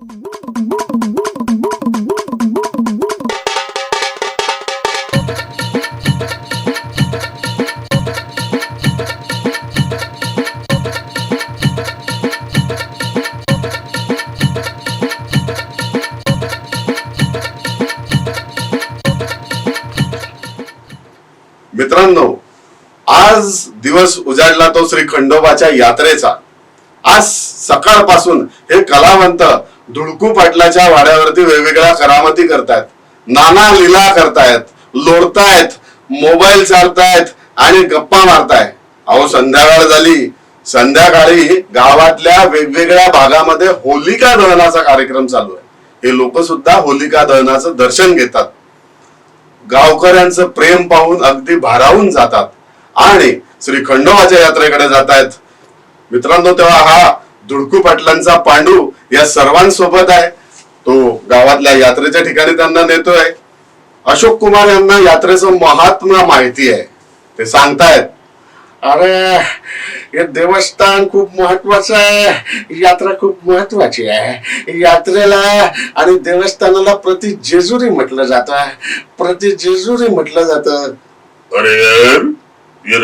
मित्रांनो आज दिवस उजाडला तो श्री खंडोबाच्या यात्रेचा. आज सकाळपासून हे कलावंत धुडकू पाटलाच्या वाड्यावरती वेगवेगळ्या करामती करतायत. नाना लीला करतायत लोडतायत मोबाईल चालतायत आणि गप्पा मारताय. अहो संध्याकाळ झाली. संध्याकाळी गावातल्या वेगवेगळ्या भागामध्ये होलिका दहनाचा कार्यक्रम चालू आहे. हे लोक सुद्धा होलिका दहनाचं दर्शन घेतात. गावकऱ्यांचं प्रेम पाहून अगदी भारावून जातात. आणि श्री खंडोबाच्या यात्रेकडे जात आहेत मित्रांनो तेव्हा हा धुडकू पाटलांचा पांडू या सर्वांसोबत आहे. तो गावातल्या यात्रेच्या ठिकाणी त्यांना नेतोय. अशोक कुमार यांना यात्रेचं महात्मा माहिती आहे. ते सांगतायत अरे हे देवस्थान खूप महत्वाचं आहे. यात्रा खूप महत्वाची आहे. यात्रेला आणि देवस्थानाला प्रति जेजुरी म्हटलं जात. प्रति जेजुरी म्हटलं जात. अरे यार ये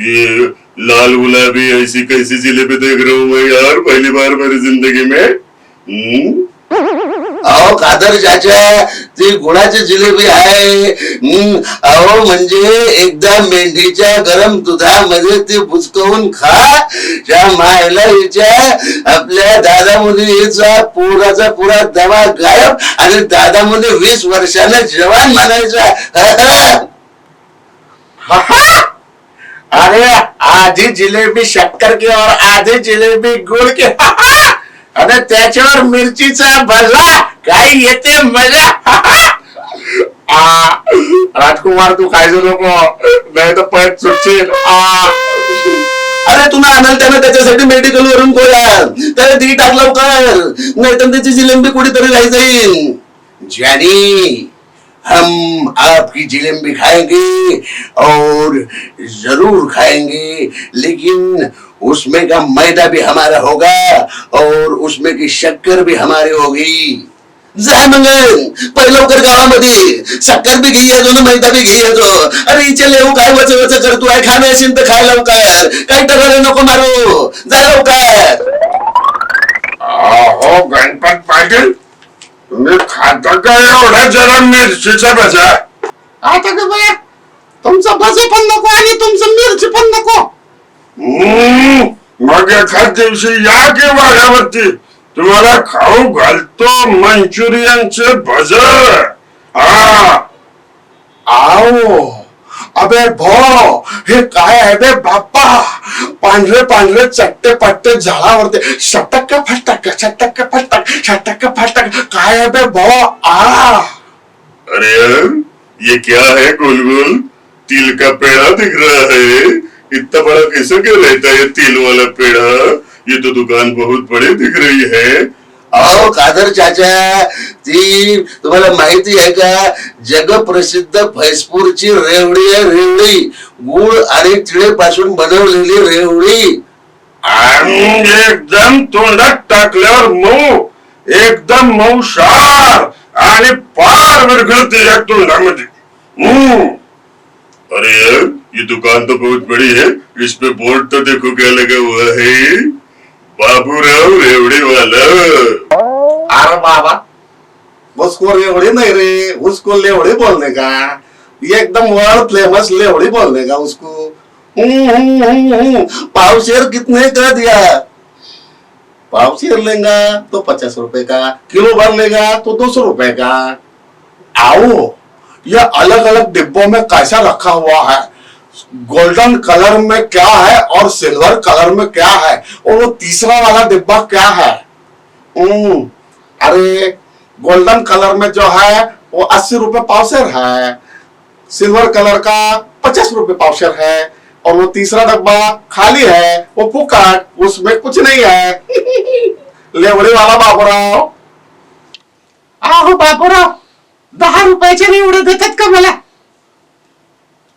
ये लाल गुलाबी ऐसी कैसी जिलेबी देख रहा हूँ मैं यार पहली बार मेरी जिंदगी में। हम्म? अहो कादर चाचा ती गुळाची जिलेबी आहे. हम्म, अहो म्हणजे एकदा मेंढीच्या गरम दुधामध्ये ती बुचकवून खा. त्या मायला हिच्या आपल्या दादा मुलीचा पुराचा पुरा दवा गायब आणि दादा मुली वीस वर्षानं जवान म्हणायचा. अरे आधी जिलेबी शक्कर की और आधी जिलेबी गुड़ की। अरे त्याच्यावर मिरचीचा भजा काही येते मजा। राजकुमार तू खायचो नको. नाही तर पट सुटशील. आ. अरे तुम्ही आणाल त्यानं त्याच्यासाठी मेडिकल वरून गोळ्या त्याला ती कळ नाही नाहीतर त्याची जिलेबी कुठेतरी राहायचं जाईल. ज्यानी हम आपकी जिलेबी खाएँगे और ज़रूर खाएँगे, लेकिन उसमें का मैदा भी हमारा होगा और उसमें की शक्कर भी हमारी होगी। जा मग पहिले लवकर गावामध्ये शक्कर बी घेई येतो ना मैदा भी बी घेई येतो अरे हिचे लेऊ काय वच वच करतो आहे खाणे असेल तर खाय लवकर काही टकारे नको मारू जा लवकर अहो गणपत पाटील। तुम्ही खाता का एवढा? जरा मिरचीचा भजा आता का तुमचं भजे पण नको आणि तुमचं मिरची पण नको. हम्म, मग एखाद दिवशी या की वाड्यावरती. तुम्हाला खाऊ घालतो मंचुरियनचे भज. हा. आओ. अबे भो हे काय आहे बे बाप्पा? पांढरे पांढरे चट्टे पट्टे झाडावरती. शतक फटक शतक फटक शतक फटक काय आहे बे भो आ. अरे ये क्या है गोल गोल तिल का पेड़ा दिख रहा है. इतना बड़ा कैसे क्यों रहता है तिल वाला पेड़ा? ये तो दुकान बहुत बड़ी दिख रही है. अहो कादर चाचा ती तुम्हाला माहिती आहे का? जगप्रसिद्ध फैसपूरची रेवडी आहे रेवडी. गुळ आणि तिळे पासून बनवलेली रेवडी. आणि एकदम तोंडात टाकल्यावर मऊ एकदम मऊशार आणि पार विरघळते या तोंडामध्ये. अरे ये दुकान तो बहुत बड़ी है इस पे बोर्ड तो देखो क्या लगा हुआ है. बाबूराव रेवड़ी वाला. अरे बाबा लेवड़ी नहीं रे. उसको लेवड़ी बोलने का? एकदम वर्ल्ड फ़ेमस लेवड़ी बोलने का उसको? हम्म, हम्म. पावशेर कितने का दिया? पाव शेर लेगा तो पचास रुपए का. किलो भर लेगा तो दो सौ रुपए का. आओ ये अलग अलग डिब्बों में कैसा रखा हुआ है? गोल्डन कलर में क्या है और सिल्वर कलर में क्या है? और वो तीसरा वाला डिब्बा क्या है? अरे, गोल्डन कलर में जो है, वो अस्सी रुपए पावशेर है। सिल्वर कलर का पचास रुपए पावशेर है। और वो तीसरा डब्बा खाली है, वो फुकट, उसमें कुछ नहीं है। लेवड़ी वाला बाबूराव। आहो बाबूराव, दहा रुपयाचे एवढे देतात का मला?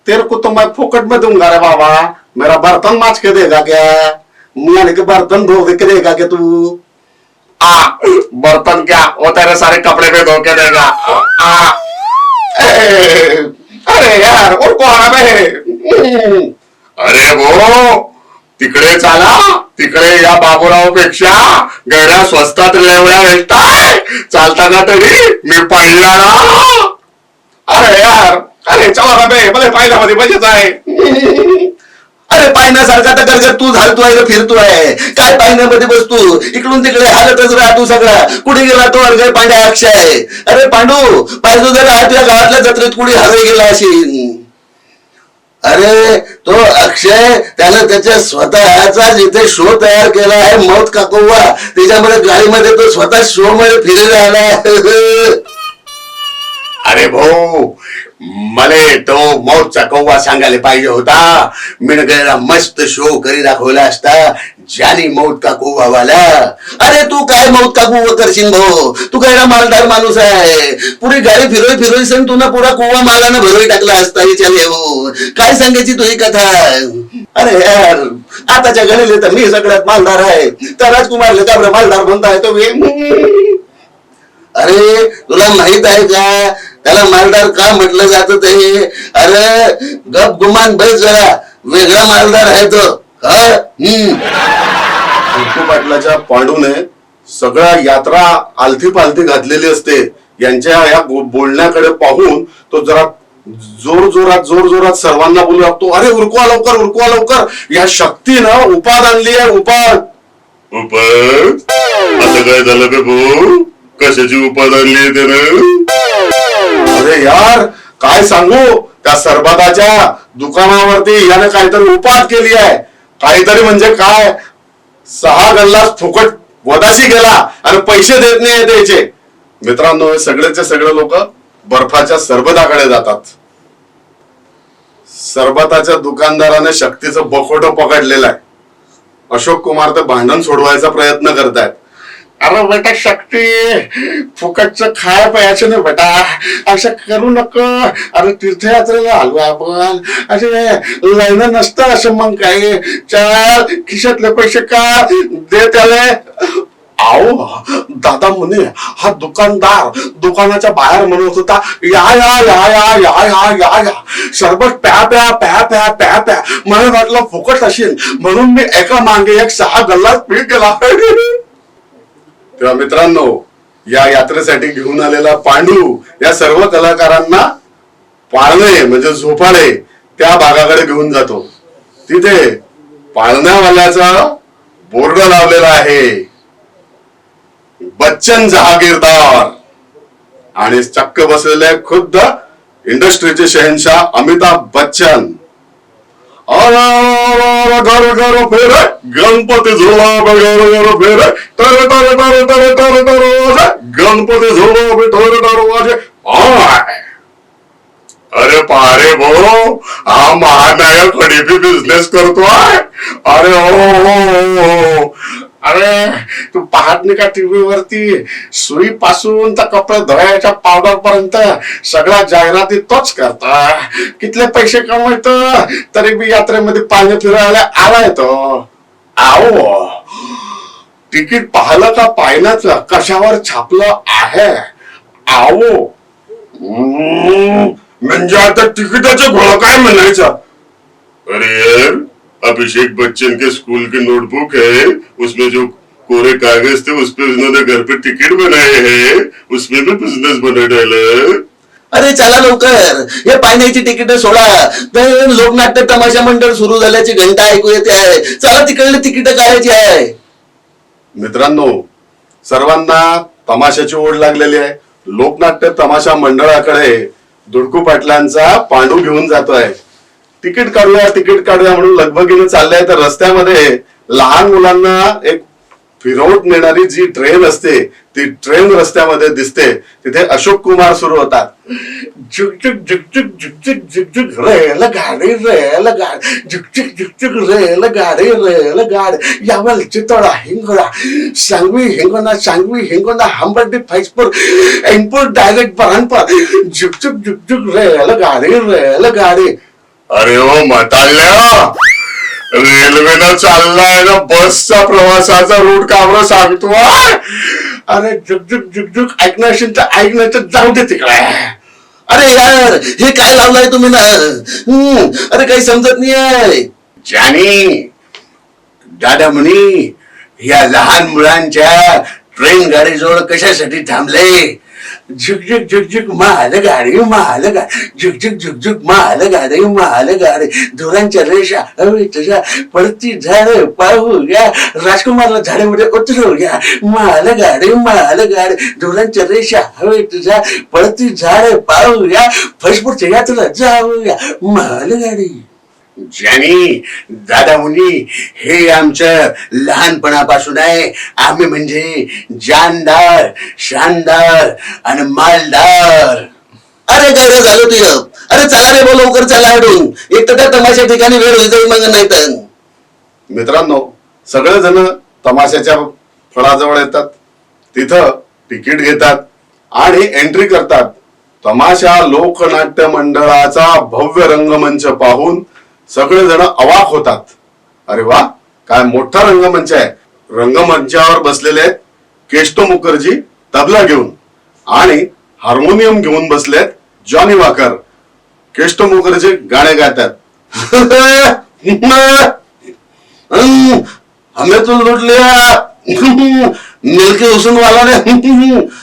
तेरे को तो मैं फुकट में दूँगा रे बाबा। मेरा बर्तन माच के देगा क्या? मुँह के बर्तन धो के देगा क्या तू? आ बर्तन क्या? वो तेरे सारे कपड़े पे धो के देगा। आ। ए, अरे यार और कौन है अरे वो तिकडे चाला तिकडे या बाबूराव पेक्षा गड्या स्वस्तात लेवड्या भेटताय चालताना तरी मी पडला ना। अरे यार अरे चला बाबे मला पाहिल्यामध्ये मजेच आहे. अरे पाहण्यासारखा तर कर तू झालतोय का फिरतोय. काय पाहण्यामध्ये बसतो? इकडून तिकडे हालतच राहतो सगळा. कुठे गेला तो अर्घय पांड्या अक्षय? अरे पांडू पाहिजे जरा हा गावातल्या जत्रेत कुठे हवे गेला असेल? अरे तो अक्षय त्यानं त्याच्या स्वतःचा जिथे शो तयार केला आहे मौत काकोवा त्याच्यामध्ये गाडीमध्ये तो स्वतः शो मध्ये फिरे आला अरे भाऊ मले तो मौतचा कौवा सांगायला पाहिजे होता. मिणगेला मस्त शो करी दाखवला असता. ज्यानी मौत का कोवा वाला. अरे तू काय मौत का कोवा करशील भाऊ तू काय मालदार माणूस आहे. पुरी गाडी फिरोय फिरोय सण तू ना पुरा कोवा मालानं भरोई टाकला असता विचार येऊ हो. काय सांगायची तुझी कथा? अरे यार आताच्या गणिले तर मी सगळ्यात मालदार आहे. तर राजकुमारले का मालदार म्हणताय तो अरे तुला माहीत आहे का? त्याला मालदार का म्हटलं जात ते? अरे गप गुमान बैस जरा. वेगळा मालदार आहे तो. हा? पाटलाच्या पांडूने सगळ्या यात्रा आलथी पालथी घातलेली असते. यांच्या या बोलण्याकडे पाहून तो जरा जोर जोरात जोर जोरात सर्वांना बोलू लागतो. अरे उरकवा लवकर उरकवा लवकर. या शक्तीनं उपाद आणली आहे उपाद. उपाद? असं काय झालं बे भाऊ? कशाची उपाद आणली त्यानं? अरे यार काय सांगू? त्या सरबताच्या दुकानावरती याने काहीतरी उपात केली आहे. काहीतरी म्हणजे काय? सहा गल्लास फुकट वदाशी गेला आणि पैसे देत नाही द्यायचे मित्रांनो हे सगळेचे सगळे लोक बर्फाच्या सरबताकडे जातात. सरबताच्या दुकानदाराने शक्तीचं बखोट पकडलेलं आहे. अशोक कुमार तर भांडण सोडवायचा प्रयत्न करतायत. अरे बेटा शक्ती फुकटचं खाय प्यायचं नाही बेटा. असं करू नको. अरे तीर्थयात्रेला आलो आपण. असे लाईन नसतं असं मग काय चल खिशातले पैसे का दे त्याला. आओ दादा मुने हा दुकानदार दुकानाच्या बाहेर म्हणत होता या या या या या या या या. सरबत प्या प्या प्या प्या प्या प्या. मला वाटलं फुकट असेल. म्हणून मी एका मागे एक सहा गल्लाच पीठ केला तेव्हा मित्रांनो या यात्रेसाठी घेऊन आलेला पांडू या सर्व कलाकारांना पाळणे म्हणजे झोपाळे त्या भागाकडे घेऊन जातो. तिथे पाळण्यावाल्याचा बोर्ड लावलेला आहे. बच्चन जहागीरदार. आणि चक्क बसलेले खुद्द इंडस्ट्रीचे शहनशाह अमिताभ बच्चन. घर घर फेरे. गणपती झोळा घर घर फेर. टरे टरे टरे टरे टरे टरे वाजे. गणपती झोला ठोरे टरे वाजे. अरे पारे भाऊ हा महानायक बिझनेस करतो अरे हो हो. हो. अरे तू पाहत नाही का टीव्ही वरती सुई पासून तर कपडे धुवायच्या पावडर पर्यंत सगळ्या जाहिराती तोच करता. कितले पैसे कमवत तरी बी यात्रेमध्ये पाणी फिरायला आलाय तो आओ तिकीट पाहिलं का पाहिलंच कशावर छापलं आहे? आओ हम्म, म्हणजे आता तिकिटाचं घोळ काय म्हणायचं? अरे अभिषेक बच्चन के स्कूल की नोटबुक है उसमें जो कोरे कागज थे उस पे उन्होंने घर पे टिकट बनाए हैं उसमें भी बिजनेस बना डाला अरे चला लवकर हे पाण्याची तिकीट सोडा। तर लोकनाट्य तमाशा मंडळ सुरू झाल्याची घंटा ऐकू येते आहे. चला तिकडले तिकीट काढायची आहे. मित्रांनो सर्वांना तमाशाची ओढ लागलेली आहे. लोकनाट्य तमाशा मंडळाकडे दुडकू पाटलांचा पांडू घेऊन जातोय. तिकीट काढूया तिकीट काढूया म्हणून लगबगीनं चाललंय तर रस्त्यामध्ये लहान मुलांना एक फिरवत नेणारी जी ट्रेन असते ती ट्रेन रस्त्यामध्ये दिसते तिथे अशोक कुमार सुरू होतात झुकझुक झुकझुक झुकझुक झुकझुक रेल गाडी रेल गाडी झुकझुक झुकझुक रेल गाडी रेल गाडी यावल चितळा हिंगोळा सांगवी हिंगोना सांगवी हिंगोना हंबर्डी फैजपूर एनपूर डायरेक्ट बरानपूर झुकझुक झुकझुक रेल गाडी रेल गाडी अरे हो मताल्या. रेल्वेनं चाललाय ना बसचा प्रवासाचा रूट का सांगतो अरे झुकझुक झुकझुक ऐकणार तर ऐकण्याचं जाऊ दे तिकडे. अरे यार हे काय लावलंय तुम्ही ना? हम्म, अरे काही समजत नाही आहे. जानी दादा म्हणी या लहान मुलांच्या ट्रेन गाडीजवळ कशासाठी थांबले? झुकझुक झुकझुक माल गाडी माल गाडी झुकझुक झुकझुक माल गाडी माल गाडी. धुरांच्या रेषा हवी तुझ्या पडती झाड पाहू घ्या. राजकुमारला झाडामध्ये घ्या. माल गाडी माल गाडी. धुरांच्या रेषा हवे तुझ्या पडती झाड पाहूया फसपूरच्या यात्रा जाऊया माल गाडी. ज्यानी दादा मुनी हे आमचं लहानपणापासून आहे. आम्ही म्हणजे जानदार शानदार आणि मालदार. अरे काय झालं तुझ? अरे चला रे बोल लवकर चला हटून एक तर त्या तमाशा ठिकाणी वेळ होईल जाईल मग नाही तर. मित्रांनो सगळेजण तमाशाच्या फळाजवळ येतात. तिथं तिकीट घेतात आणि एंट्री करतात. तमाशा लोकनाट्य मंडळाचा भव्य रंगमंच पाहून सगळेजण अवाक होतात अरे वा काय मोठा रंगमंच आहे रंगमंचावर बसलेले आहेत केष्टो मुखर्जी तबला घेऊन आणि हार्मोनियम घेऊन बसलेत जॉनी वाकर केष्टो मुखर्जी गाणे गातात हम्म, हमें तो लूट लिया मिलके हुसन वाला ने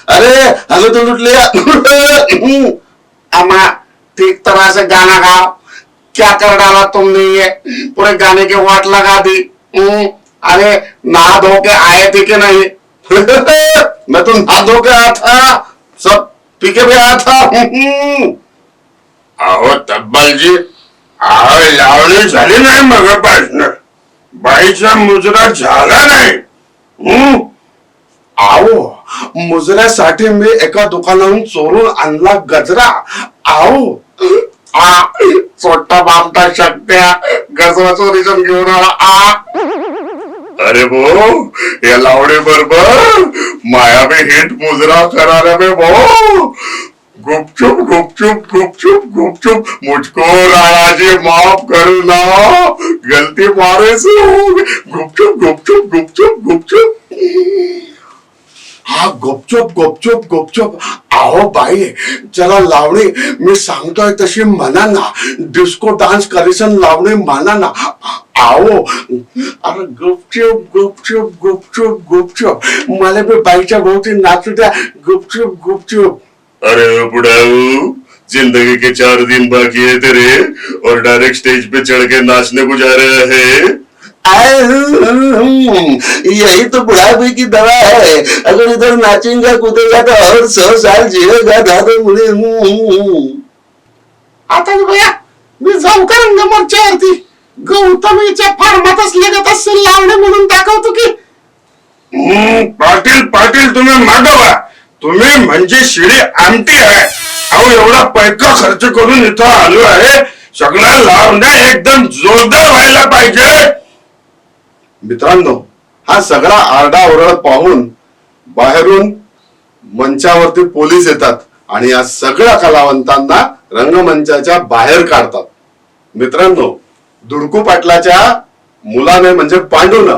अरे हमें तो लूट लिया अम्मा ठीक तरह से गाना गाओ क्या कर डाला तुमने ये? पूरे गाने की वाट लगा दी। अरे नहा धो के आए थे कि नहीं? मैं तो नहा धो के आया था। सब पी के भी आया था। हम्म। तब्बल जी। अहो लावणी झाली नाही पासन बाईचा मुजरा झाला नाही. हम्म. आओ मुजऱ्यासाठी मी एका दुकानाहून चोरून आणला गजरा. आओ आ छोटा बामटा शक्त्या गजवाचं चोरीतून घेऊन आला. आ. अरे भाऊ या लावडे बरोबर. माया बे हिट मुजरा कराने बे भाऊ गुपचुप गुपचुप गुपचुप गुपचुप. मुझको राणा माफ माफ करना. गलती मारे से हो गई। गुपचुप गुपचुप गुपचुप गुपचुप. हा गुपचूप गुपचूप गुपचूप। आहो बाई, जरा लावणी, मी सांगतोय तशी म्हणा ना. डिस्को डान्स करेसन लावणी म्हणा ना. आहो. अरे गुपचूप गुपचूप गुपचूप गुपचूप. मला बी बाईच्या भोवती नाचू द्या. गुपचूप गुपचूप. अरे बुढ़ाऊ ज़िंदगी के चार दिन बाकी है तेरे, और डायरेक्ट स्टेज पे चढ़ के नाचने को जा रहे हैं। यही तो बुढ़ापे की दवा है। अगर इधर नाचेगा कूदेगा तो और सौ साल जिएगा दादा मुझे हम्म। आता भैया मी जाऊ का रंगमंचावरती गौतमीच्या फार्मातच लगत असेल लावणे म्हणून दाखवतो की. हम्म, पाटील पाटील तुम्ही मागवा. तुम्ही म्हणजे शिडी आमटी आहे. अहो एवढा पैका खर्च करून इथं आलो आहे. सगळ्या लावण्या एकदम जोरदार व्हायला पाहिजे. मित्रांनो हा सगळा आरडाओरड पाहून बाहेरून मंचावरती पोलीस येतात आणि या सगळ्या कलावंतांना रंगमंचाच्या बाहेर काढतात. मित्रांनो दुडकू पाटलाच्या मुलाने म्हणजे पांडून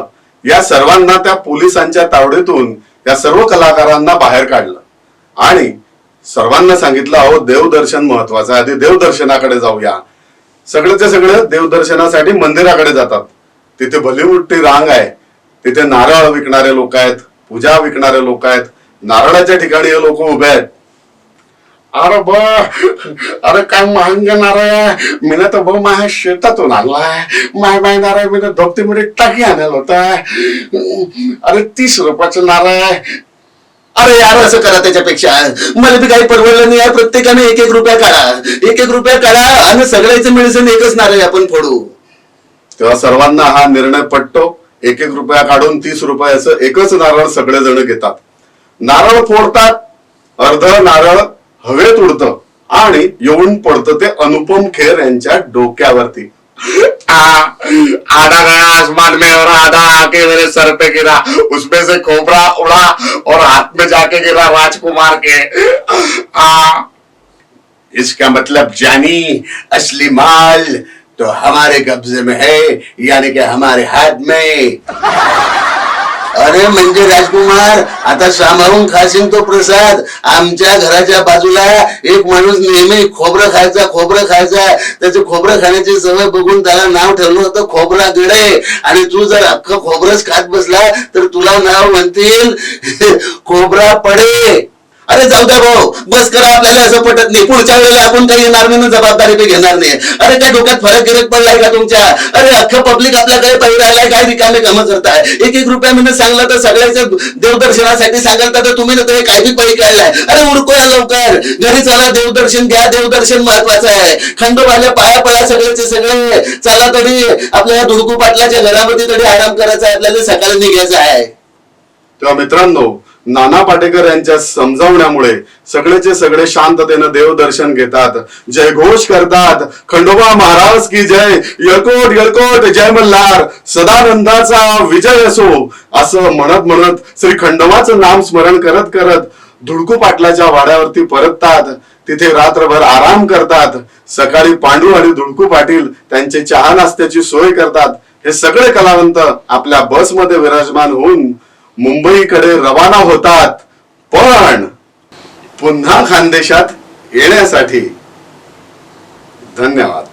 या सर्वांना त्या पोलिसांच्या तावडीतून या सर्व कलाकारांना बाहेर काढलं. आणि सर्वांना सांगितलं अहो देवदर्शन महत्वाचं आहे. आधी देवदर्शनाकडे जाऊया. सगळेचे सगळे देवदर्शनासाठी मंदिराकडे जातात. तिथे भली ते रांग आहे. तिथे नारळ विकणारे लोक आहेत पूजा विकणारे लोक आहेत. नारळाच्या ठिकाणी हे लोक उभे आहेत. अरे ब अरे काय महाग नारळ आहे. मी ना तर भाऊ माझ्या शेतातून आणलाय माय माय नारळ मी धोपतीमध्ये टाकी आणायला होता. अरे तीस रुपयाचं नारळ आहे. अरे यार असं करा त्याच्यापेक्षा. मला बी काही परवडलं नाही यार. प्रत्येकाने एक एक रुपया काढा एक एक रुपया काढा आणि सगळ्याचं मेडिसिन एकच नारळ आपण फोडू. तेव्हा सर्वांना हा निर्णय पटतो. एक एक रुपया काढून तीस रुपयाचं एकच नारळ सगळेजण घेतात. नारळ फोडतात अर्ध नारळ हवेत उडतं आणि येऊन पडतं ते अनुपम खेर यांच्या डोक्यावरती. आ, आधा गया आसमान में और आधा आके मेरे सर पे गिरा. उसमें से कोबरा उड़ा और हाथ में जाके गिरा राजकुमार के. आ, इसका मतलब जानी असली माल तो हमारे कब्जे में है यानी कि हमारे हाथ में। अरे म्हणजे राजकुमार आता सांभाळून खाशील तो प्रसाद। आमच्या घराच्या बाजूला एक माणूस नेहमी खोबरं खायचा खोबरं खायचा. त्याचे खोबरं खाण्याची सवय बघून त्याला नाव ठेवलं होतं खोबरा गिडे. आणि तू जर अख्खं खोबरंच खात बसला तर तुला नाव म्हणतील खोबरा पडे. अरे जाऊ द्या भाऊ बस करा आपल्याला असं पटत नाही. पुढच्या वेळेला आपण काही येणार नाही ना जबाबदारी बी घेणार नाही. अरे काय डोक्यात फरक गिरक पडलाय का तुमच्या? अरे अख्खं पब्लिक आपल्याकडे पाहिजे राहिलाय काय रिकामे कामं करताय? एक एक रुपया मी सांगलं तर सगळ्याचं देवदर्शनासाठी सांगाल तर तुम्ही ना काय काही बी पै काढलाय अरे उरको या लवकर. घरी चला देवदर्शन घ्या देवदर्शन महत्वाचं आहे. खंडोबाला पाया पळा सगळ्याचे सगळे. चला तरी आपल्याला धुडकू पाटलाच्या घरामध्ये तरी आराम करायचा आहे आपल्याला सकाळी निघायचं आहे. तेव्हा मित्रांनो नाना पाटेकर यांच्या समजावण्यामुळे सगळेचे सगळे शांततेनं देवदर्शन घेतात. जयघोष करतात. खंडोबा महाराज की जय. यळकोट यळकोट जय मल्हार. सदानंदाचा विजय असो. असं म्हणत म्हणत श्री खंडोबाचं नाम स्मरण करत करत धुडकू पाटलाच्या वाड्यावरती परततात. तिथे रात्रभर आराम करतात. सकाळी पांडू आणि धुडकू पाटील त्यांचे चहा नाश्त्याची सोय करतात. हे सगळे कलावंत आपल्या बसमध्ये विराजमान होऊन मुंबईकडे रवाना होतात. पण पुन्हा खानदेशात येण्यासाठी धन्यवाद.